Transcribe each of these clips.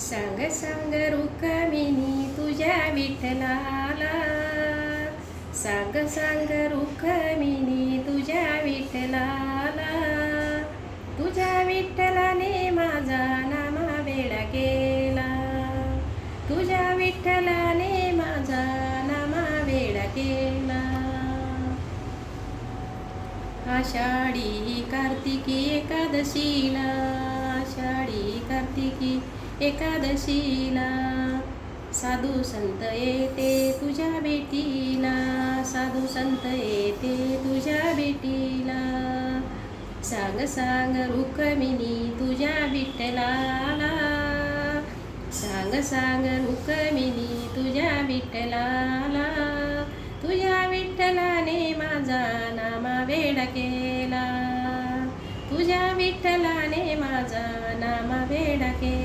सांग सांग रुक्मिणी तुझ्या विठ्ठलाला. सांग सांग रुक्मिणी तुझ्या विठ्ठलाला. तुझ्या विठ्ठलाने माझा नामा वेडा केला. तुझ्या विठ्ठलाने माझा नामा वेडा केला. आषाढी कार्तिकी एकादशीला आषाढी कार्तिकी एकादशीला. साधू संत येते तुझ्या भेटीला. साधू संत येते तुझ्या भेटीला. सांग सांग रुक्मिणी तुझ्या विठ्ठलाला सांग सांग रुक्मिणी तुझ्या विठ्ठलाला तुझ्या विठ्ठलाने माझा नामा वेडा केला. तुझ्या विठ्ठलाने माझा नामा वेडा केला.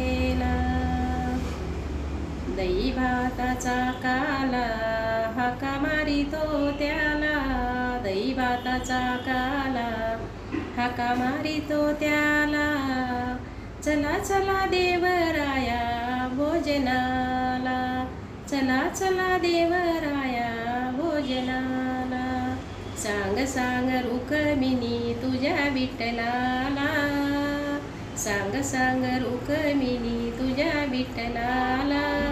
दैवाताचा काला हाका मारितो त्याला. दैवाताचा काला हाका मारितो त्याला. चला चला देवराया भोजनाला. चला चला देवराया भोजनाला. सांग सांग रुकमिनी तुझ्या विठ्ठलाला. सांग सांग रुकमिनी तुझ्या विठ्ठलाला.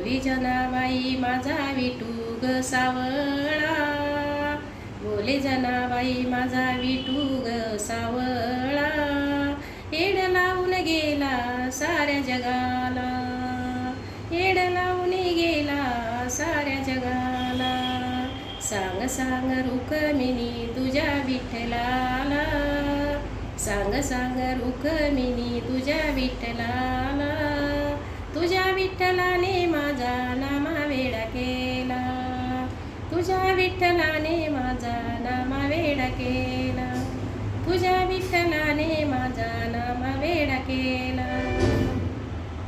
बोली जनाबाई माझा विटू ग सावळा. बोले जनाबाई माझा विटू ग सावळा. येड लावून गेला साऱ्या जगाला. येड लावून गेला साऱ्या जगाला. सांग सांग रुक्मिणी तुझ्या विठ्ठलाला. सांग सांग रुक्मिणी तुझ्या विठ्ठलाला. तुझ्या विठ्ठलाने माझा नामा वेडा केला. तुझ्या विठ्ठलाने माझा नामा वेडा केला. तुझ्या विठ्ठलाने माझा नामा वेडा केला.